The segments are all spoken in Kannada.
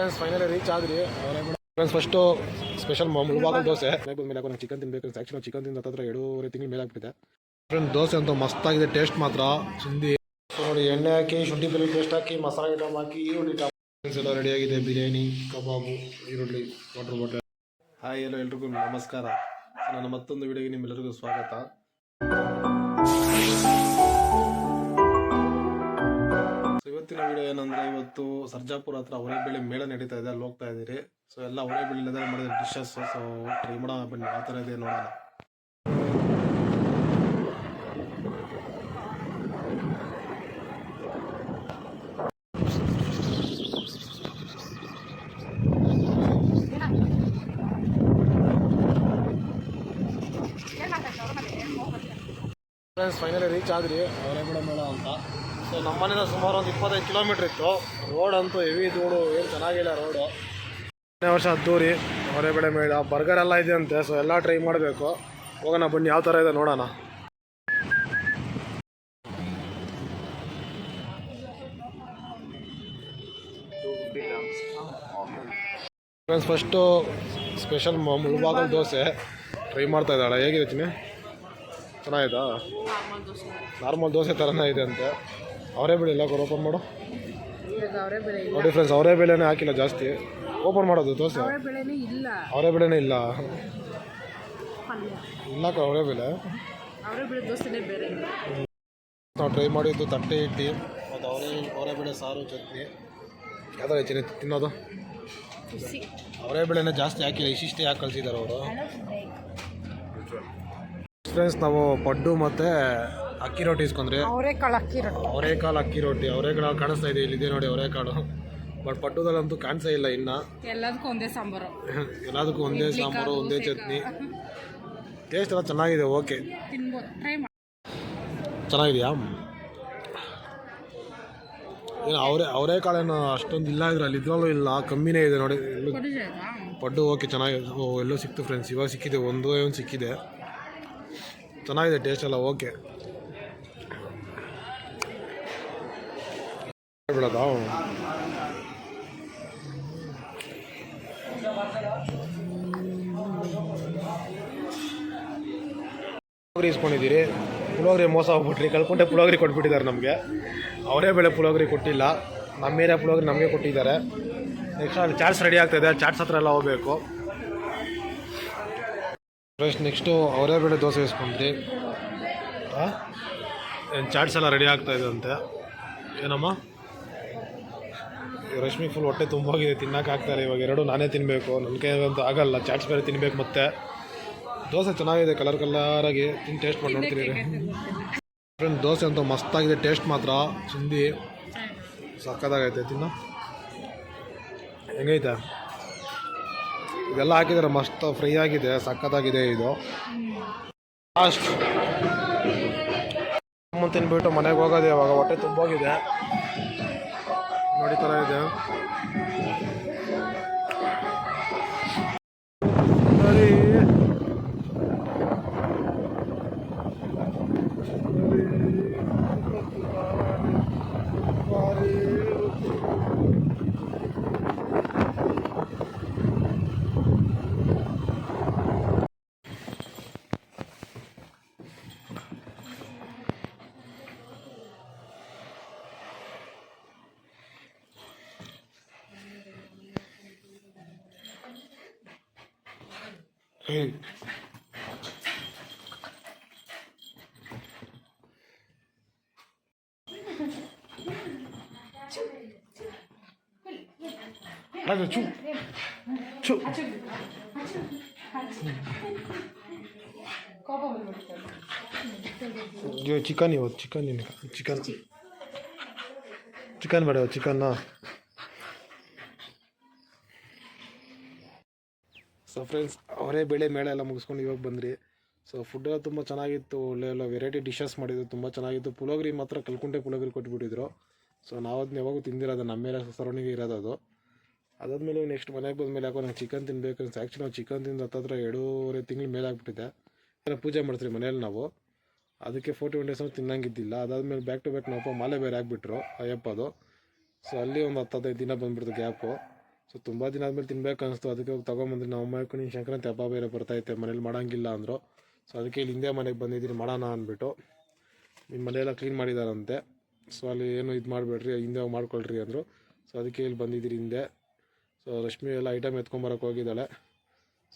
ಫ್ರೆಂಡ್ಸ್ ಫೈನಲಿ ರೀಚ್ ಆದ್ರಿ friends first special Mulbagal dosa. ಮೇಲೆ ನಂಗೆ ಚಿಕನ್ ತಿನ್ಬೇಕು ಆ್ಯಕ್ಚುಲಿ ಚಿಕನ್ ತಿಂದ ಹತ್ರ ಎರಡೂವರೆ ತಿಂಗಳು ಮೇಲೆ ಆಗ್ಬಿಟ್ಟಿದೆ. ಫ್ರೆಂಡ್ ದೋಸೆ ಅಂತೂ ಮಸ್ತಾಗಿದೆ ಟೇಸ್ಟ್ ಮಾತ್ರ. ಚಿಂದಿ. ನೋಡಿ, ಎಣ್ಣೆ ಹಾಕಿ, ಶುಂಠಿ ಬೆಳ್ಳುಳ್ಳಿ ಪೇಸ್ಟ್ ಹಾಕಿ, ಮಸಾಲೆ ಐಟಮ್ ಹಾಕಿ, ಈರುಳ್ಳಿ ಫ್ರೆಂಡ್ಸ್ ಎಲ್ಲ ರೆಡಿಯಾಗಿದೆ ಬಿರಿಯಾನಿ, ಕಬಾಬು, ಈರುಳ್ಳಿ ವಾಟರ್ ಬಾಟಲ್ ಹಾಯ್ ಎಲ್ಲ ಎಲ್ರಿಗೂ, ನಮಸ್ಕಾರ. ನಾನು ನನ್ನ ಮತ್ತೊಂದು ವಿಡಿಯೋಗೆ ನಿಮ್ಮೆಲ್ಲರಿಗೂ ಸ್ವಾಗತ. ಇವತ್ತಿನ ವಿಡಿಯೋ ಏನಂದ್ರೆ ಇವತ್ತು ಸರ್ಜಾಪುರ ಹತ್ರ ಹೊರೆಬೇಳೆ ಮೇಳ ನಡೀತಾ ಇದೆ, ಅಲ್ಲಿ ಹೋಗ್ತಾ ಇದ್ದೀರಿ. ಸೊ ಎಲ್ಲ ಹೊರೆಬೇಳೆಲ್ಲದೆ ಮಾಡಿದ ಡಿಶಸ್ ಸೊ ಟ್ರೈ ಮಾಡೋಣ ಬನ್ನಿ ಯಾವ ಥರ ಇದೆ ನೋಡೋಣ. ಫೈನಲಿ ರೀಚ್ ಆದ್ರಿ ಹೊರೆಬೇಡ ಮೇಳ ಅಂತ. ಸೊ ನಮ್ಮನೆಯಿಂದ ಸುಮಾರು ಒಂದು ಇಪ್ಪತ್ತೈದು ಕಿಲೋಮೀಟ್ರ್ ಇತ್ತು. ರೋಡ್ ಅಂತೂ ಹೆವಿ ಧೂಳು ಏನು ಚೆನ್ನಾಗಿಲ್ಲ ರೋಡು ಹದಿನೈದು ವರ್ಷ ಅದ್ದೂರಿ ಹೊರೆಬೇಳೆ ಮೇಳ ಬರ್ಗರ್ ಎಲ್ಲ ಇದೆ ಅಂತೆ. ಸೊ ಎಲ್ಲ ಟ್ರೈ ಮಾಡಬೇಕು. ಹೋಗೋಣ ಬನ್ನಿ. ಯಾವ ಥರ ಇದೆ ನೋಡೋಣ. Friends first special Mulbagal dosa. Try ಮಾಡ್ತಾ ಇದ್ದಾಳೆ. ಹೇಗಿದೆ ಚಿನ್ನಿ ಚೆನ್ನಾಗಿದಾ? ನಾರ್ಮಲ್ ದೋಸೆ. ಥರನೇ ಇದೆ ಅಂತೆ. ಅವರೇ ಬೆಳೆ ಇಲ್ಲ ಓಪನ್ ಮಾಡು. ನೋಡಿ ಫ್ರೆಂಡ್ಸ್ ಅವರೇ ಬೆಳೆನೇ ಹಾಕಿಲ್ಲ ಜಾಸ್ತಿ. ಓಪನ್ ಮಾಡೋದು ದೋಸೆ ಅವರೇ ಬೆಳೆನೇ ಇಲ್ಲ. ಇಲ್ಲ. ಅವರೇ ಬೆಲೆ ನಾವು ಟ್ರೈ ಮಾಡಿದ್ದು ತಟ್ಟೆ ಇಟ್ಟು ಮತ್ತು ಅವರೇ ಅವರೇ ಬೆಳೆ ಸಾರು ಚಟ್ನಿ. ಯಾವ್ದಾರ ಹೆಚ್ಚಿನ ತಿನ್ನೋದು? ಅವರೇ ಬೆಳೆನೇ ಜಾಸ್ತಿ ಹಾಕಿಲ್ಲ ಇಷ್ಟಿಷ್ಟೇ ಯಾಕೆ ಕಳಿಸಿದ್ದಾರೆ ಅವರು? ಫ್ರೆಂಡ್ಸ್ ನಾವು ಪಡ್ಡು ಮತ್ತು ಅಕ್ಕಿ ರೊಟ್ಟಿ ಇಸ್ಕೊಂಡ್ರೆ? ಅವರೇಕಾಳು ಅಕ್ಕಿ ರೊಟ್ಟಿ. ಅವರೇಕಾಳು ಅಕ್ಕಿ ರೊಟ್ಟಿ ಅವರೇಕಾಳು ಕಾಣಿಸ್ತಾ ಇದೆ ಇಲ್ಲಿದೆ ನೋಡಿ ಅವರೇಕಾಳು ಬಟ್ ಪಟ್ಟುದಲ್ಲಂತೂ ಕಾಣಿಸೇ ಇಲ್ಲ ಇನ್ನ. ಎಲ್ಲದಕ್ಕೂ ಒಂದೇ ಸಾಂಬಾರು. ಎಲ್ಲದಕ್ಕೂ ಒಂದೇ ಸಾಂಬಾರು ಒಂದೇ ಚಟ್ನಿ. ಟೇಸ್ಟ್ ಎಲ್ಲ ಚೆನ್ನಾಗಿದೆ ಓಕೆ ಚೆನ್ನಾಗಿದೆಯಾ? ಏನು ಅವರೇ ಅವರೇಕಾಳೇನು ಅಷ್ಟೊಂದು ಇಲ್ಲ ಇದ್ರೆ ಅಲ್ಲಿ ಇದ್ರಲ್ಲೂ ಇಲ್ಲ ಕಮ್ಮಿನೇ ಇದೆ ನೋಡಿ. ಪಡ್ಡು ಓಕೆ ಚೆನ್ನಾಗಿದೆ. ಓ ಎಲ್ಲೋ ಸಿಕ್ತು ಫ್ರೆಂಡ್ಸ್ ಇವಾಗ ಸಿಕ್ಕಿದೆ ಒಂದು ಒಂದು ಸಿಕ್ಕಿದೆ. ಚೆನ್ನಾಗಿದೆ ಟೇಸ್ಟ್ ಎಲ್ಲ ಓಕೆ ಬಿಡೋದಾ ಪುಳೋಗ್ರಿ ಇಸ್ಕೊಂಡಿದ್ದೀರಿ. ಪುಳೋಗ್ರಿ ಮೋಸ ಹೋಗ್ಬಿಟ್ರಿ ಕಳ್ಕೊಂಡೆ ಪುಳೋಗ್ರಿ ಕೊಟ್ಬಿಟ್ಟಿದ್ದಾರೆ ನಮಗೆ. ಅವರೇ ಬೆಳೆ ಪುಳೋಗ್ರಿ ಕೊಟ್ಟಿಲ್ಲ. ನಮ್ಮ ಏರಿಯಾ ಪುಳೋಗ್ರಿ ನಮಗೆ ಕೊಟ್ಟಿದ್ದಾರೆ. ನೆಕ್ಸ್ಟ್ ಅಲ್ಲಿ ಚಾಟ್ಸ್ ರೆಡಿ ಆಗ್ತಾಯಿದೆ ಚಾಟ್ಸ್ ಹತ್ರ ಎಲ್ಲ ಹೋಗಬೇಕು. ಫ್ರೆಶ್ ನೆಕ್ಸ್ಟು ಅವರೇ ಬೆಳೆ ದೋಸೆ ಇಸ್ಕೊಂಡ್ರಿ. ಏನು ಚಾಟ್ಸ್ ಎಲ್ಲ ರೆಡಿ ಆಗ್ತಾಯಿದೆ ಅಂತೆ. ಏನಮ್ಮ? ರಶ್ಮಿ ಫುಲ್ ಹೊಟ್ಟೆ ತುಂಬೋಗಿದೆ ತಿನ್ನೋಕ್ಕಾಗ್ತಾರೆ ಇವಾಗ. ಎರಡು ನಾನೇ ತಿನ್ನಬೇಕು ನನ್ನ ಅಂತ ಆಗಲ್ಲ. ಚಾಟ್ಸ್ ಬೇರೆ ತಿನ್ನಬೇಕು ಮತ್ತೆ. ದೋಸೆ ಚೆನ್ನಾಗಿದೆ ಕಲರ್ ಕಲರಾಗಿ ತಿಂದು ಟೇಸ್ಟ್ ಮಾಡಿ ನೋಡ್ತೀನಿ ಫ್ರೆಂಡ್ ದೋಸೆ ಅಂತೂ ಮಸ್ತಾಗಿದೆ ಟೇಸ್ಟ್ ಮಾತ್ರ. ಚಿಂದಿ. ಸಕ್ಕದಾಗೈತೆ ತಿನ್ನು. ಹೆಂಗೈತೆ? ಇದೆಲ್ಲ ಹಾಕಿದ್ರೆ, ಮಸ್ತ್ ಫ್ರೈ ಆಗಿದೆ, ಸಕ್ಕತ್ತಾಗಿದೆ ಇದು. ಲಾಸ್ಟ್ ತಿನ್ಬಿಟ್ಟು ಮನೆಗೆ ಹೋಗೋದು ಇವಾಗ, ಹೊಟ್ಟೆ ತುಂಬೋಗಿದೆ. ನೋಡಿ ಥರ ಇದೆ Hey. Hadi çu. Çu. ಇದು ಚಿಕನ್ ಇವತ್ತು ಚಿಕನ್ ಚಿಕನ್ ಚಿಕನ್ ಬೇಡ ಚಿಕನ್ನ ಸೊ ಫ್ರೆಂಡ್ಸ್ ಅವರೇ ಬೆಳೆ ಮೇಳ ಎಲ್ಲ ಮುಗಿಸ್ಕೊಂಡು ಇವಾಗ ಬಂದ್ರಿ. ಸೊ ಫುಡ್ ಎಲ್ಲ ತುಂಬ ಚೆನ್ನಾಗಿತ್ತು. ಒಳ್ಳೆ ಎಲ್ಲ ವೆರೈಟಿ ಡಿಶಸ್ ಮಾಡಿದ್ರು. ತುಂಬ ಚೆನ್ನಾಗಿತ್ತು. ಪುಳೋಗ್ರಿ ಮಾತ್ರ ಕಲ್ಕುಂಟೆ ಪುಳೋಗ್ರಿ ಕೊಟ್ಬಿಟ್ಟಿದ್ರು. ಸೊ ನಾವು ಅದನ್ನ ಯಾವಾಗೂ ತಿಂದಿರೋದು, ನಮ್ಮ ಮೇಲೆ ಸರೌಂಡಿಂಗ್ ಇರೋದು ಅದು. ಅದಾದಮೇಲೆ ನೆಕ್ಸ್ಟ್ ಮನೆಗೆ ಬಂದಮೇಲೆ ಯಾಕೋ ನಂಗೆ ಚಿಕನ್ ತಿನ್ಬೇಕು ಅಂತ ಆ್ಯಕ್ಚುಲಿ ನಾವು ಚಿಕನ್ ತಿಂದು ಹತ್ತತ್ರ ಎರಡೂವರೆ ತಿಂಗಳು ಮೇಲೆ ಆಗ್ಬಿಟ್ಟಿದೆ. ಪೂಜೆ ಮಾಡ್ತೀವಿ ಮನೇಲಿ ನಾವು. ಅದಕ್ಕೆ ಫೋರ್ಟಿ ಒನ್ ಡೇಸ್ ತಿನ್ನಂಗಿದ್ದಿಲ್ಲ. ಅದಾದಮೇಲೆ ಬ್ಯಾಕ್ ಟು ಬ್ಯಾಕ್ ನಾವು ಮಾಲೆ ಬೇರೆ ಆಗಿಬಿಟ್ರು ಅಯ್ಯಪ್ಪ ಅದು ಸೊ ಅಲ್ಲಿ ಒಂದು ಹತ್ತು ಹದಿನೈದು ದಿನ ಬಂದ್ಬಿಡ್ತು ಗ್ಯಾಪು ಸೊ ತುಂಬ ದಿನ ಆದಮೇಲೆ ತಿನ್ಬೇಕು ಅನಿಸ್ತು. ಅದಕ್ಕೆ ಹೋಗಿ ತೊಗೊಂಬಂದ್ರೆ. ನಾವು ಅಮ್ಮ ನೀನು ಸಂಕ್ರಾಂತಿ ಹಬ್ಬ ಬೇರೆ ಬರ್ತೈತೆ ಮನೇಲಿ ಮಾಡೋಂಗಿಲ್ಲ ಅಂದರು. ಸೊ ಅದಕ್ಕೆ ಇಲ್ಲಿ ಹಿಂದೆ ಮನೆಗೆ ಬಂದಿದ್ದೀನಿ. ಮಾಡೋಣ ಅಂದ್ಬಿಟ್ಟು. ನಿಮ್ಮ ಮನೆಯೆಲ್ಲ ಕ್ಲೀನ್ ಮಾಡಿದಾರಂತೆ. ಸೊ ಅಲ್ಲಿ ಏನು ಇದು ಮಾಡಬೇಡ್ರಿ. ಹಿಂದೆ ಹೋಗಿ ಮಾಡ್ಕೊಳ್ರಿ ಅಂದರು. ಸೊ ಅದಕ್ಕೆ ಇಲ್ಲಿ ಬಂದಿದ್ದೀರಿ ಹಿಂದೆ. ಸೊ ರಶ್ಮಿ ಎಲ್ಲ ಐಟಮ್ ಎತ್ಕೊಂಬರೋಕೆ ಹೋಗಿದ್ದಾಳೆ.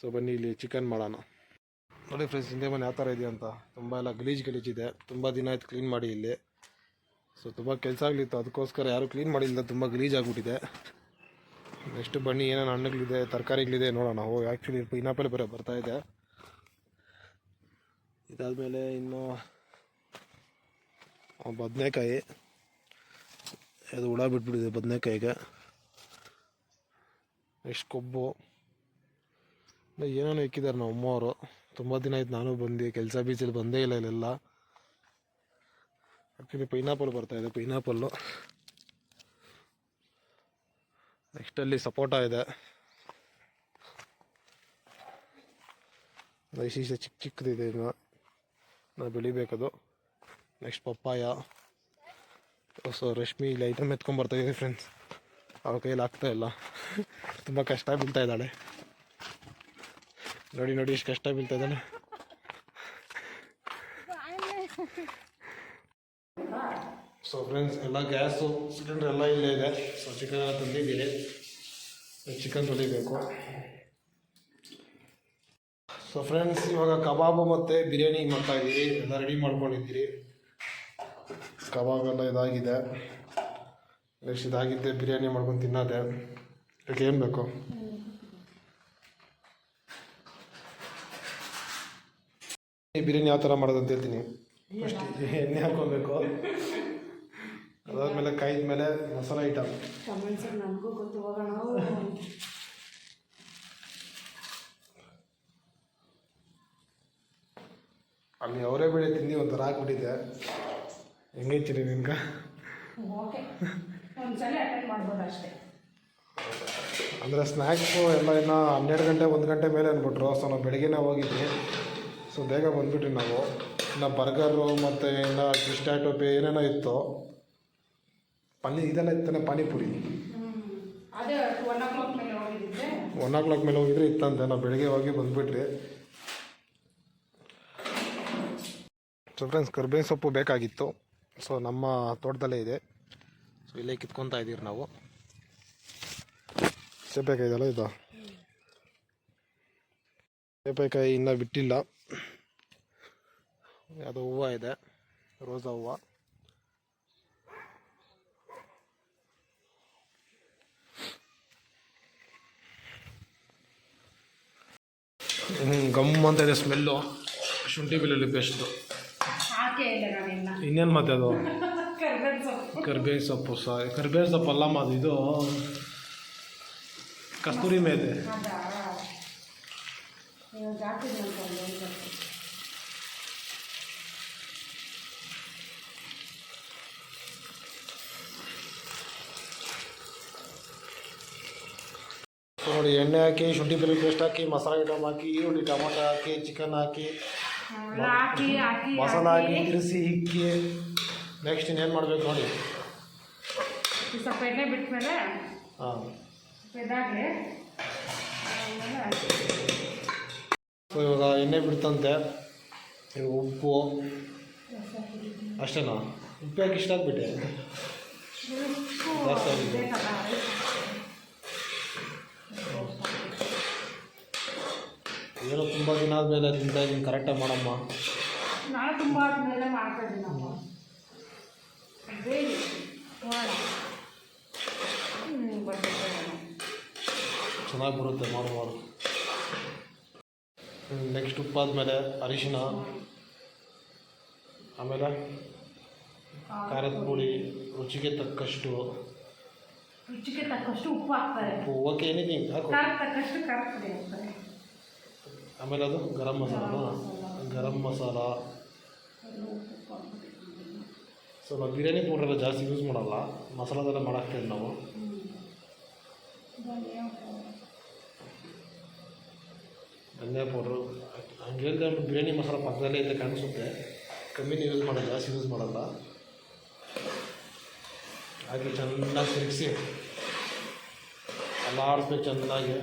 ಸೊ ಬನ್ನಿ ಇಲ್ಲಿ ಚಿಕನ್ ಮಾಡೋಣ. ನೋಡಿ ಫ್ರೆಂಡ್ಸ್ ಹಿಂದೆ ಮನೆ ಯಾವ ಥರ ಇದೆ ಅಂತ. ತುಂಬ ಎಲ್ಲ ಗಲೀಜು ಗಲೀಜಿದೆ ತುಂಬ ದಿನ ಆಯ್ತು ಕ್ಲೀನ್ ಮಾಡಿ ಇಲ್ಲಿ. ಸೊ ತುಂಬ ಕೆಲಸ ಆಗಲಿತ್ತು. ಅದಕ್ಕೋಸ್ಕರ ಯಾರೂ ಕ್ಲೀನ್ ಮಾಡಿಲ್ಲ. ತುಂಬ ಗಲೀಜಾಗ್ಬಿಟ್ಟಿದೆ ನೆಕ್ಸ್ಟ್ ಬನ್ನಿ, ಏನೇನು ಹಣ್ಣುಗಳಿದೆ, ತರಕಾರಿಗಳಿದೆ ನೋಡೋಣ. ಓ ಆ್ಯಕ್ಚುಲಿ ಪೈನಾಪಲ್ ಬೇರೆ, ಬರ್ತಾ ಇದೆ. ಇದಾದಮೇಲೆ ಇನ್ನು ಬದನೆಕಾಯಿ. ಅದು ಹುಳ ಬಿಟ್ಬಿಟ್ಟಿದೆ ಬದನೆಕಾಯಿಗೆ. ನೆಕ್ಸ್ಟ್ ಕೊಬ್ಬು. ಏನೇನು ಇಕ್ಕಿದ್ದಾರೆ ನಮ್ಮ ಅಮ್ಮವರು. ತುಂಬ ದಿನ ಆಯ್ತು ನಾನು ಬಂದು, ಕೆಲಸ ಬೀಚಲ್ಲಿ ಬಂದೇ ಇಲ್ಲ ಇಲ್ಲೆಲ್ಲ. ಆ್ಯಕ್ಚುಲಿ ಪೈನಾಪಲ್ ಬರ್ತಾಯಿದೆ ಪೈನಾಪಲ್ಲು. ಅಲ್ಲಿ ಸಪೋಟ ಇದೆ ಶೀಶ ಚಿಕ್ಕ ಚಿಕ್ಕದಿದೆ ಇನ್ನು. ನಾವು ಬೆಳಿಬೇಕದು. Next papaya. ಸೊ ರಶ್ಮಿ ಇಲ್ಲಿ ಐಟಮ್ ಎತ್ಕೊಂಡ್ಬರ್ತಾ ಇದ್ದೀನಿ ಫ್ರೆಂಡ್ಸ್ ಅವ್ರ ಕೈಯಲ್ಲಿ ಆಗ್ತಾ ಇಲ್ಲ. ತುಂಬ ಕಷ್ಟ ಬೀಳ್ತಾ ಇದ್ದಾಳೆ. ನೋಡಿ ನೋಡಿ ಎಷ್ಟು ಕಷ್ಟ ಬೀಳ್ತಾ ಇದ್ದಾಳೆ ಸೊ ಫ್ರೆಂಡ್ಸ್ ಎಲ್ಲ ಗ್ಯಾಸು ಸಿಲಿಂಡರ್ ಎಲ್ಲ ಇಲ್ಲೇ ಇದೆ. ಸೊ ಚಿಕನ್ ಎಲ್ಲ ತಂದಿದ್ದೀರಿ. ಚಿಕನ್ ತೊಳಿಬೇಕು ಸೊ ಫ್ರೆಂಡ್ಸ್ ಇವಾಗ ಕಬಾಬು ಮತ್ತು ಬಿರಿಯಾನಿ ಮಾಡ್ತಾ ಇದ್ದೀರಿ ಎಲ್ಲ ರೆಡಿ ಮಾಡ್ಕೊಂಡಿದ್ದೀರಿ. ಕಬಾಬ್ ಎಲ್ಲ ಇದಾಗಿದೆ. ನೆಕ್ಸ್ಟ್ ಇದಾಗಿದ್ದೆ ಬಿರಿಯಾನಿ ಮಾಡ್ಕೊಂಡು ತಿನ್ನೋದೆ. ಇದಕ್ಕೆ ಏನು ಬೇಕು? ಬಿರಿಯಾನಿ ಯಾವ ಥರ ಮಾಡೋದು ಅಂತ ಹೇಳ್ತೀನಿ. ಫಸ್ಟ್ ಎಣ್ಣೆ ಹಾಕ್ಕೊಬೇಕು. ಅದಾದ್ಮೇಲೆ ಕೈದ ಮೇಲೆ ಮಸಾಲೆ ಐಟಮ್ ನಮಗೂ ಗೊತ್ತು ಹೋಗೋಣ. ಅಲ್ಲಿ ಅವರೇ ಬೇಳೆ ತಿಂದು ಒಂಥರ ಹೆಂಗೆ ಹೆಂಗೈತಿರಿ ನಿನ್ಗೆ? ಓಕೆ. ಒಂದ್ಸಲ ಅಟೆಂಡ್ ಮಾಡ್ಬೋದು ಅಷ್ಟೇ. ಅಂದರೆ ಸ್ನ್ಯಾಕ್ಸು ಎಲ್ಲ ಇನ್ನು ಹನ್ನೆರಡು ಗಂಟೆ ಒಂದು ಗಂಟೆ ಮೇಲೆ ಅಂದ್ಬಿಟ್ರು ಸೊ ನಾವು ಬೆಳಗ್ಗೆನೇ ಹೋಗಿದ್ವಿ. ಸೊ ಬೇಗ ಬಂದ್ಬಿಟ್ರಿ ನಾವು. ಇನ್ನು ಬರ್ಗರು ಮತ್ತು ಇನ್ನು ಪೇ ಏನೇನೋ ಇತ್ತು. ಪನಿ ಇದೆಲ್ಲ ಇತ್ತಾನೆ ಪಾನಿಪುರಿ? ಒನ್ ಓ ಕ್ಲಾಕ್ ಮೇಲೆ ಹೋಗಿದ್ರೆ ಇತ್ತಂತೆ ನಾವು ಬೆಳಗ್ಗೆ ಹೋಗಿ ಬಂದ್ಬಿಟ್ರಿ. ಸೊ ಫ್ರೆಂಡ್ಸ್ ಕರ್ಬೇವಿನ ಸೊಪ್ಪು ಬೇಕಾಗಿತ್ತು. ಸೊ ನಮ್ಮ ತೋಟದಲ್ಲೇ ಇದೆ. ಸೊ ಇಲ್ಲೇ ಕಿತ್ಕೊತಾ ಇದ್ದೀರಿ ನಾವು. ಸೇಪೆಕಾಯಿ ಇದೆಯಲ್ಲ ಇದು? ಸೇಪೆಕಾಯಿ ಇನ್ನೂ ಬಿಟ್ಟಿಲ್ಲ. ಅದು ಹೂವು ಇದೆ ರೋಸಾ ಹೂವು. ಗಮ್ ಅಂತ ಇದೆ ಸ್ಮೆಲ್ಲು ಶುಂಠಿ ಬೆಳ್ಳುಳ್ಳಿ ಪೇಸ್ಟು ಇನ್ನೇನು ಮತ್ತೆ ಅದು? ಕರ್ಬೇವಿನ ಸೊಪ್ಪು. ಸಾರಿ ಕರ್ಬೇವಿನ ಸೊಪ್ಪು ಅಲ್ಲ ಅದು ಇದು ಕಸ್ತೂರಿ ಮೇದೆ ಅದಾ ಇವಾಗ ಹಾಕಿದ್ನಂತ ಒಂದು ಒಂದು ಸೊಪ್ಪು. ಸೊ ನೋಡಿ ಎಣ್ಣೆ ಹಾಕಿ ಶುಂಠಿ ಬೆಳ್ಳುಳ್ಳಿ ಪೇಸ್ಟ್ ಹಾಕಿ ಮಸಾಲೆ ಐಟಮ್ ಹಾಕಿ ಈರುಳ್ಳಿ ಟೊಮೊಟೊ ಹಾಕಿ ಚಿಕನ್ ಹಾಕಿ ಮಸಾಲ ಹಾಕಿ. ತಿರುಸಿ ಇಕ್ಕಿ ನೆಕ್ಸ್ಟ್ ಇನ್ನೇನು ಮಾಡಬೇಕು ನೋಡಿ? ಈ ಸ್ವಲ್ಪ ಎಣ್ಣೆ ಬಿಟ್ಮೇಲೆ ಹಾಂ. ಸೊ ಇವಾಗ ಎಣ್ಣೆ ಬಿಡ್ತಂತೆ. ಇವಾಗ ಉಪ್ಪು. ಅಷ್ಟೇನಾ? ಉಪ್ಪು ಹಾಕಿ ಇಷ್ಟ ಆಗಿಬಿಟ್ಟೆ ಜಾಸ್ತಿ ಆಗಿದೆ. ಏನೋ ತುಂಬ ದಿನ ಆದಮೇಲೆ ತಿಂತಾ ಇದ್ದೀನಿ ಕರೆಕ್ಟಾಗಿ ಮಾಡಮ್ಮ. ನಾನು ತುಂಬ ಆದ್ಮೇಲೆ ಮಾಡ್ತಾ ಚೆನ್ನಾಗಿ ಬರುತ್ತೆ ಮಾಡು ಮಾಡು ನೆಕ್ಸ್ಟ್ ಉಪ್ಪಾದ್ಮೇಲೆ ಅರಿಶಿನ. ಆಮೇಲೆ ಖಾರದ ಪುಡಿ ರುಚಿಗೆ ತಕ್ಕಷ್ಟು ರುಚಿಗೆ ತಕ್ಕಷ್ಟು ಉಪ್ಪು ಹಾಕ್ತಾರೆ ಓಕೆ ಏನಿದೆ ಹಾಕು. ತಕ್ಕಷ್ಟು ಖಾರದ ಪುಡಿ ಹಾಕ್ತಾರೆ ಆಮೇಲೆ ಅದು ಗರಂ ಮಸಾಲ. ಗರಂ ಮಸಾಲ. ಸೊ ನಾವು ಬಿರಿಯಾನಿ ಪೌಡ್ರೆಲ್ಲ ಜಾಸ್ತಿ ಯೂಸ್ ಮಾಡಲ್ಲ. ಮಸಾಲದೆಲ್ಲ ಮಾಡಾಕ್ತೀವಿ ನಾವು. ಧನಿಯಾ ಪೌಡ್ರು. ಹಂಗೇ ಬಿರಿಯಾನಿ ಮಸಾಲ ಪಕ್ಕದಲ್ಲೇ ಇದೆ ಕಾಣಿಸುತ್ತೆ. ಕಮ್ಮಿನೇ ಯೂಸ್ ಮಾಡೋದು ಜಾಸ್ತಿ ಯೂಸ್ ಮಾಡಲ್ಲ. ಹಾಗೆ ಚೆನ್ನಾಗಿ ತಿರುಗಿಸಿ ಎಲ್ಲ ಆಡಿಸ್ಬೇಕು ಚೆನ್ನಾಗಿ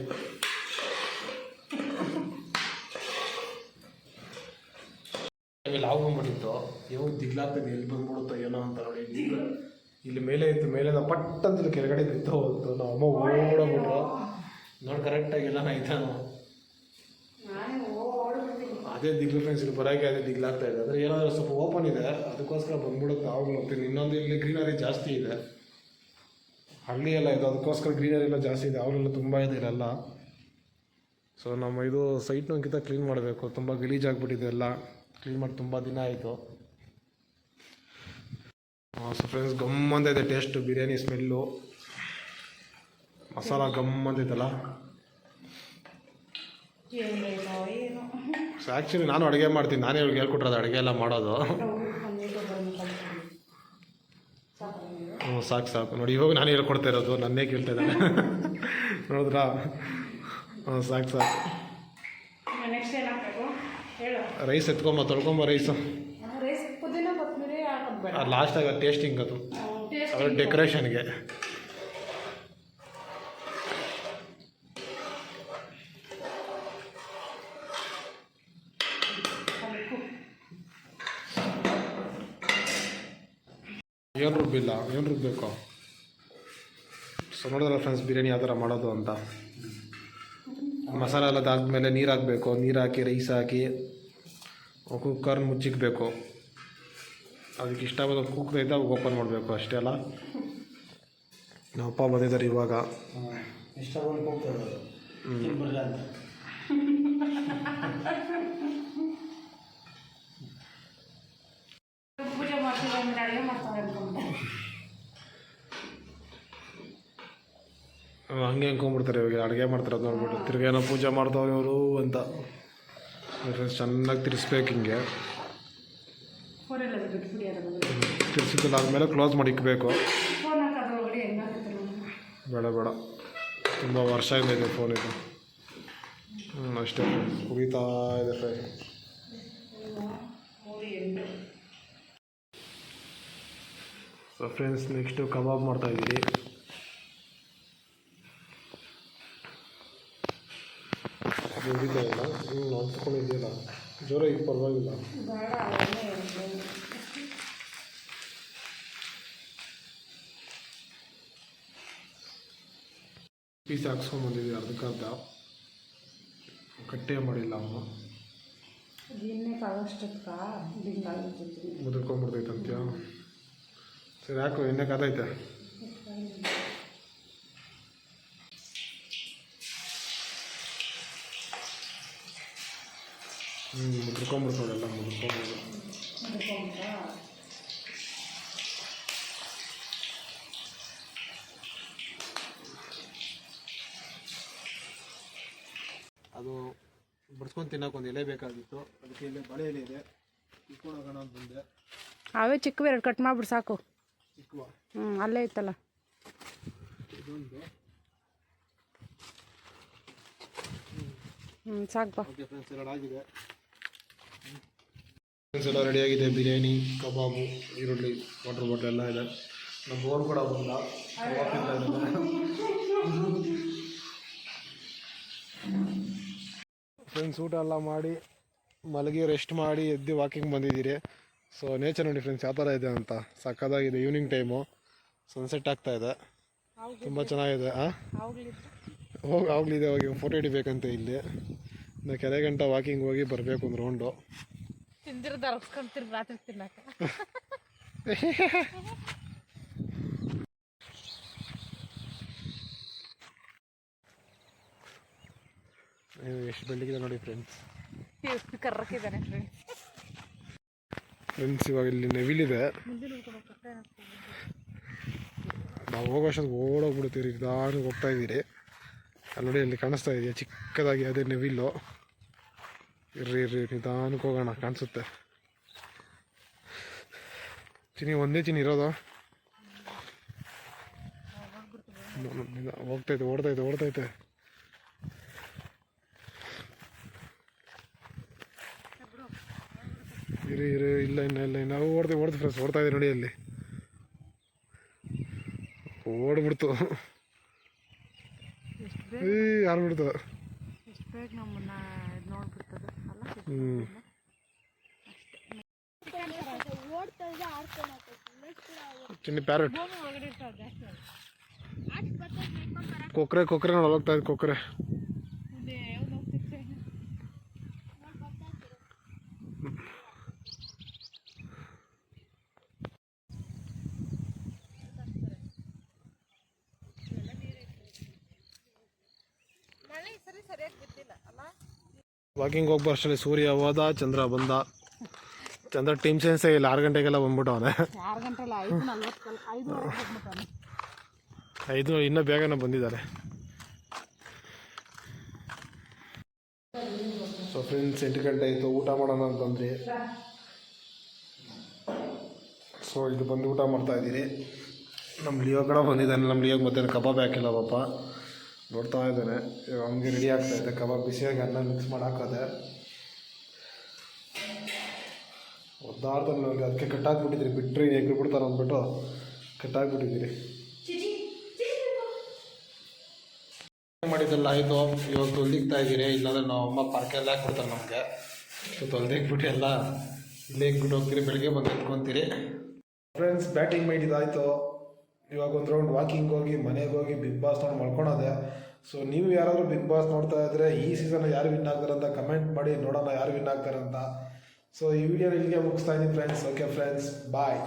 ಬಂದ್ಬಿಟ್ಟಿತ್ತು ಯಾವ ದಿಗ್ಲಾಗ್ತದೆ ಎಲ್ಲಿ ಬಂದ್ಬಿಡುತ್ತೋ ಏನೋ ಅಂತ ನೋಡಿ. ಇಲ್ಲಿ ಮೇಲೆ ಇತ್ತು ಮೇಲೆ ಪಟ್ ಅಂತ ಕೆಳಗಡೆ ಬಿತ್ತು ಹೋಗ್ತು ನಮ್ಮ ಅಮ್ಮ ಓಡೋಗ್ಬಿಟ್ರು. ನೋಡಿ ಕರೆಕ್ಟಾಗಿ ಎಲ್ಲ ನಾನೇ ಅದೇ ದಿಗ್ಲ ಫ್ರೆಂಡ್ಸ್ ಇಲ್ಲಿ ಬರೋಕೆ ಅದೇ ದಿಗ್ಲಾಗ್ತಾ ಇದೆ. ಅಂದರೆ ಏನಾದರೂ ಸ್ವಲ್ಪ ಓಪನ್ ಇದೆ, ಅದಕ್ಕೋಸ್ಕರ ಬಂದ್ಬಿಡೋಕೆ ಆವಾಗಲೂ ಹೋಗ್ತೀನಿ ಇನ್ನೊಂದು ಇಲ್ಲಿ ಗ್ರೀನರಿ ಜಾಸ್ತಿ ಇದೆ. ಹಳ್ಳಿ ಎಲ್ಲ ಇದೆ, ಅದಕ್ಕೋಸ್ಕರ ಗ್ರೀನರಿ ಎಲ್ಲ ಜಾಸ್ತಿ ಇದೆ. ಅವರೆಲ್ಲ ತುಂಬ ಇದೆ ಇಲ್ಲೆಲ್ಲ. ಸೊ ನಮ್ಮ ಇದು ಸೈಟ್ನಕ್ಕಿಂತ ಕ್ಲೀನ್ ಮಾಡಬೇಕು. ತುಂಬ ಗಲೀಜಾಗ್ಬಿಟ್ಟಿದೆ ಎಲ್ಲ. ಕ್ಲೀನ್ ಮಾಡಿ ತುಂಬ ದಿನ ಆಯಿತು. ಸೊ ಫ್ರೆಂಡ್ಸ್ ಗಮ್ ಅಂತ ಇದೆ ಟೇಸ್ಟು ಬಿರಿಯಾನಿ ಸ್ಮೆಲ್ಲು ಮಸಾಲ ಗಮ್ ಅಂತೈತಲ್ಲ ಏನೇನೋ ಏನೋ ಸೊ ಆ್ಯಕ್ಚುಲಿ ನಾನು ಅಡುಗೆ ಮಾಡ್ತೀನಿ. ನಾನೇ ಇವ್ರಿಗೆ ಹೇಳ್ಕೊಟ್ರದು ಅಡುಗೆ ಎಲ್ಲ ಮಾಡೋದು. ಹ್ಞೂ ಸಾಕು ಸಾಕು. ನೋಡಿ ಇವಾಗ ನಾನು ಹೇಳ್ಕೊಡ್ತಾ ಇರೋದು. ನನ್ನೇ ಕೇಳ್ತಾ ಇದ್ದಾನೆ. ನೋಡಿದ್ರಾ? ಹ್ಞೂ ಸಾಕು ಸಾಕು. ರೈಸ್ ಎತ್ಕೊಂಬ ತೊಳ್ಕೊಂಬ ರೈಸು ಬೇಡ. ಲಾಸ್ಟಾಗ ಟೇಸ್ಟಿಂಗ್ ಅದು. ಡೆಕೋರೇಷನ್ಗೆ ಏನು ರುಬ್ಬಿಲ್ಲ ಏನು ರುಬ್ಬಬೇಕು ಸೊ ನೋಡಿದ್ರೆ ಫ್ರೆಂಡ್ಸ್ ಬಿರಿಯಾನಿ ಯಾವ ಥರ ಮಾಡೋದು ಅಂತ. ಮಸಾಲೆ ಎಲ್ಲ ಆದಮೇಲೆ ನೀರು ಹಾಕಬೇಕು ನೀರು ಹಾಕಿ ರೈಸ್ ಹಾಕಿ ಕುಕ್ಕರ್ ಮುಚ್ಚಿಕ್ಬೇಕು. ಅದಕ್ಕೆ ಇಷ್ಟ ಬಂದ ಕುಕ್ಕರ್ ಇದ್ದ ಅವಾಗ ಓಪನ್ ಮಾಡಬೇಕು ಅಷ್ಟೇ ಅಲ್ಲ. ನಮ್ಮ ಅಪ್ಪ ಬಂದಿದ್ದಾರೆ ಇವಾಗ. ಹ್ಞೂ ಬರಲ್ಲ ಅಂತ ಪೂಜೆ ಮಾಡ್ತೀವಿ ಅಂದ್ರೆ ಅಡುಗೆ ಮಾಡ್ತಾರೆ ಹಂಗೆ ಅನ್ಕೊಂಡ್ಬಿಡ್ತಾರೆ ಇವಾಗ, ಅಡುಗೆ ಮಾಡ್ತಾರೆ ಅದು ನೋಡ್ಬಿಟ್ಟು. ತಿರ್ಗಿ ಏನೋ ಪೂಜೆ ಮಾಡ್ತಾವೆ ಇವರು ಅಂತ. ಚೆನ್ನಾಗಿ ತಿರ್ಸ್ಬೇಕು ಹಿಂಗೆ. ತಿರ್ಸಿದ್ದಿಲ್ಲ ಆದಮೇಲೆ ಕ್ಲೋಸ್ ಮಾಡಿ ಇಕ್ಕಬೇಕು ಬೇಡ ಬೇಡ. ತುಂಬ ವರ್ಷ ಇದೆ ಫೋನ್ ಇದು. ಹ್ಞೂ ಅಷ್ಟೇ. ಕುಡಿತಾ ಇದೆ ಎಂಟು ಸೊ ಫ್ರೆಂಡ್ಸ್ ನೆಕ್ಸ್ಟು ಕಬಾಬ್ ಮಾಡ್ತಾ ಇದ್ದೀರಿ ಅದು ಹಿಡಿತಾ ಇಲ್ಲ ಹ್ಞೂ ಜ್ವರ ಈಗ ಪರವಾಗಿಲ್ಲ. ಪೀಸ್ ಪೀಸ್ ಹಾಕ್ಸ್ಕೊಂಬಂದಿದ್ದೀವಿ ಅರ್ಧಕ್ಕರ್ಧ. ಕಟ್ಟೆ ಮಾಡಿಲ್ಲ ಅವನು. ದಿನೇ ಸರಿ ಯಾಕೋ ಎಣ್ಣೆ ಕಾದೈತೆ ಹ್ಞೂ ನೋಡೆಲ್ಲ ಮುದ್ರಕೊಂಡ್ಬಿಡು ಅದು ಬಡ್ಸ್ಕೊಂಡು ತಿನ್ನೋಕೆ ಒಂದು ಎಲೆ ಬೇಕಾಗಿತ್ತು. ಅದಕ್ಕೆ ಇಲ್ಲಿ ಬಳೆ ಎಲೆ ಇದೆ. ಇಟ್ಕೊಂಡು ಹೋಗೋಣ ಅಂತ ಬಂದೆ. ಅವೇ ಚಿಕ್ಕವು ಎರಡು ಕಟ್ ಮಾಡ್ಬಿಡು ಸಾಕು. ಹ್ಞೂ ಅಲ್ಲೇ ಇತ್ತಲ್ಲ ಹ್ಞೂ ಫ್ರೆಂಡ್ಸ್ ಎಲ್ಲ ಆಗಿದೆ. ಫ್ರೆಂಡ್ಸ್ ಎಲ್ಲ ರೆಡಿಯಾಗಿದೆ ಬಿರಿಯಾನಿ ಕಬಾಬು ಈರುಳ್ಳಿ ವಾಟರ್ ಬಾಟಲ್ ಎಲ್ಲ ಇದೆ. ನಮ್ಮ ಬೋರ್ಡ್ ಕೂಡ ಬಂದ. ಫ್ರೆಂಡ್ಸ್ ಊಟ ಎಲ್ಲ ಮಾಡಿ ಮಲಗಿ ರೆಸ್ಟ್ ಮಾಡಿ ಎದ್ದು ವಾಕಿಂಗ್ ಬಂದಿದ್ದೀರಿ. ಸೊ ನೇಚರ್ ನೋಡಿ ಫ್ರೆಂಡ್ಸ್ ಯಾವ ಥರ ಇದೆ ಅಂತ. ಸಕ್ಕದಾಗಿದೆ ಈವ್ನಿಂಗ್ ಟೈಮು ಸನ್ಸೆಟ್ ಆಗ್ತಾ ಇದೆ. ತುಂಬ ಚೆನ್ನಾಗಿದೆ ಹಾಂ ಹೋಗಿ ಆಗಲಿದೆ ಹೋಗಿ ಫೋಟೋ ಹಿಡಿಬೇಕಂತೆ ಇಲ್ಲಿ. ನಾ ಕೆರೆ ಗಂಟ ವಾಕಿಂಗ್ ಹೋಗಿ ಬರಬೇಕು ಒಂದು ರೌಂಡು ರಾತ್ರಿ ತಿನ್ನಕ ಎಷ್ಟು ಬೆಳಿಗ್ಗೆ ನೋಡಿ ಫ್ರೆಂಡ್ಸ್ ಕರ್ರಕ್ಕಿದ್ದಾನೆ ಫ್ರೆಂಡ್ಸ್ ಫ್ರೆಂಡ್ಸ್ ಇವಾಗ ಇಲ್ಲಿ ನೆವಿಲಿದೆ ನಾವು ಹೋಗೋ ಅಷ್ಟೊಂದು ಓಡೋಗ್ಬಿಡ್ತೀವಿ ನಿಧಾನಕ್ಕೆ ಹೋಗ್ತಾ ಇದ್ದೀರಿ. ಅಲ್ಲಿ ನೋಡಿ ಕಾಣಿಸ್ತಾ ಇದೆಯಾ? ಚಿಕ್ಕದಾಗಿ ಅದೇ ನೆವಿಲ್ಲು ಇರ್ರಿ ಇರ್ರಿ, ನಿಧಾನಕ್ಕೆ ಹೋಗೋಣ, ಕಾಣಿಸುತ್ತೆ. ಚಿನಿ ಒಂದೇ ಚಿನಿ ಇರೋದು? ಹೋಗ್ತೈತೆ ಓಡ್ತೈತೆ ಓಡ್ತೈತೆ ಇಲ್ಲ ಇಲ್ಲ ಇಲ್ಲ ನಾವು ಓಡ್ತೀವಿ ಓಡ್ದು ಫ್ರೆಂಡ್ಸ್ ಓಡ್ತಾ ಇದೆ ನೋಡಿ ಅಲ್ಲಿ. ಓಡ್ಬಿಡ್ತು. ಏ ಯಾರು ಇದು ಹ್ಞೂ ಚಿನ್ನಿ ಪ್ಯಾರೆಟ್ ಕೊಕ್ಕರೆ ಕೊಕ್ಕರೆ ಜಾಸ್ತಿ ಕೊಕ್ರೆ ಕೊಕ್ರೆ ನೋಡಿ ಹೋಗ್ತಾ ಇದ್ದು ಕೊಕ್ರೆ ಇದೆ ಯಾವ್ದು ಹೋಗ್ತಿತ್ತೆ ಮಳೆ ಸರಿ ಸರಿಯಾಗಿ ಬಿದ್ದಿಲ್ಲ ಅಲ್ಲ ವಾಕಿಂಗ್ ಹೋಗಿ ಅಷ್ಟರಲ್ಲಿ ಸೂರ್ಯ ಹೋದ ಚಂದ್ರ ಬಂದ. ಚಂದ್ರ ಟೀಮ್ ಸೆನ್ಸೇ ಇಲ್ಲ ಆರು ಗಂಟೆಗೆಲ್ಲ ಬಂದ್ಬಿಟ್ಟವನೆ. ಐದು ಇನ್ನೂ ಬೇಗನೆ ಬಂದಿದ್ದಾರೆ. ಸೊ ಫ್ರೆಂಡ್ಸ್ ಎಂಟು ಗಂಟೆ ಆಯಿತು ಊಟ ಮಾಡೋಣ ಅಂತಂದ್ರಿ ಸೊ ಇದು ಬಂದು ಊಟ ಮಾಡ್ತಾ ಇದ್ದೀರಿ. ನಮ್ಮ ಲಿಯೋ ಕಡೆ ಬಂದಿದ್ದಾನೆ ನಮ್ಮ ಲಿಯೋಗೆ ಮತ್ತೆ ಕಬಾಬ್ ಹಾಕಿಲ್ಲ ಪಾಪ. ನೋಡ್ತಾ ಇದ್ದಾನೆ. ಇವಾಗ ಹಂಗೆ ರೆಡಿ ಆಗ್ತಾ ಇದೆ. ಕಬಾಬ್ ಬಿಸಿಯಾಗಿ ಅನ್ನ ಮಿಕ್ಸ್ ಮಾಡಿ ಹಾಕೋದೆ ಒದ್ದಾಡ್ತಾನೆ ನೋಡಿ ಅದಕ್ಕೆ ಕಟ್ಟಾಕ್ಬಿಟ್ಟಿದ್ರಿ ಬಿಟ್ಟರೆ ಹೇಗೆ ಬಿಡ್ತಾರೆ ಅಂದ್ಬಿಟ್ಟು ಕಟ್ಟಾಕ್ಬಿಟ್ಟಿದ್ದೀರಿ ಮಾಡಿದ್ದೆಲ್ಲ ಆಯಿತು ಇವಾಗ ತೊಲ್ದಿಕ್ತಾ ಇದ್ದೀರಿ. ಇಲ್ಲಾಂದ್ರೆ ನಾವು ಅಮ್ಮ ಪಾರ್ಕೆಲ್ಲ ಹಾಕ್ಬಿಡ್ತಾರೆ ನಮಗೆ. ಸೊ ತೊಲ್ದಿಕ್ಬಿಟ್ಟು ಎಲ್ಲ ಇಲ್ಲೇ ಇಕ್ಬಿಟ್ಟು ಹೋಗ್ತೀರಿ. ಬೆಳಿಗ್ಗೆ ಬಂದು ಎತ್ಕೊತೀರಿ. ಫ್ರೆಂಡ್ಸ್ ಬ್ಯಾಟಿಂಗ್ ಮಾಡಿದ್ದಾಯಿತು ಇವಾಗ ಒಂದು ರೌಂಡ್ ವಾಕಿಂಗ್ ಹೋಗಿ, ಮನೆಗೆ ಹೋಗಿ ಬಿಗ್ ಬಾಸ್ ನೋಡಿ ಮಲ್ಕೊಳೋದೆ. ಸೊ ನೀವು ಯಾರಾದರೂ ಬಿಗ್ ಬಾಸ್ ನೋಡ್ತಾ ಇದ್ದರೆ ಈ ಸೀಸನ್ ಯಾರು ವಿನ್ ಆಗ್ತಾರೆ ಅಂತ ಕಮೆಂಟ್ ಮಾಡಿ, ನೋಡೋಣ ಯಾರು ವಿನ್ ಆಗ್ತಾರೆ ಅಂತ. ಸೊ ಈ ವಿಡಿಯೋ ಇಲ್ಲಿಗೆ ಮುಗಿಸ್ತಾ ಇದ್ದೀನಿ ಫ್ರೆಂಡ್ಸ್ ಓಕೆ ಫ್ರೆಂಡ್ಸ್ ಬಾಯ್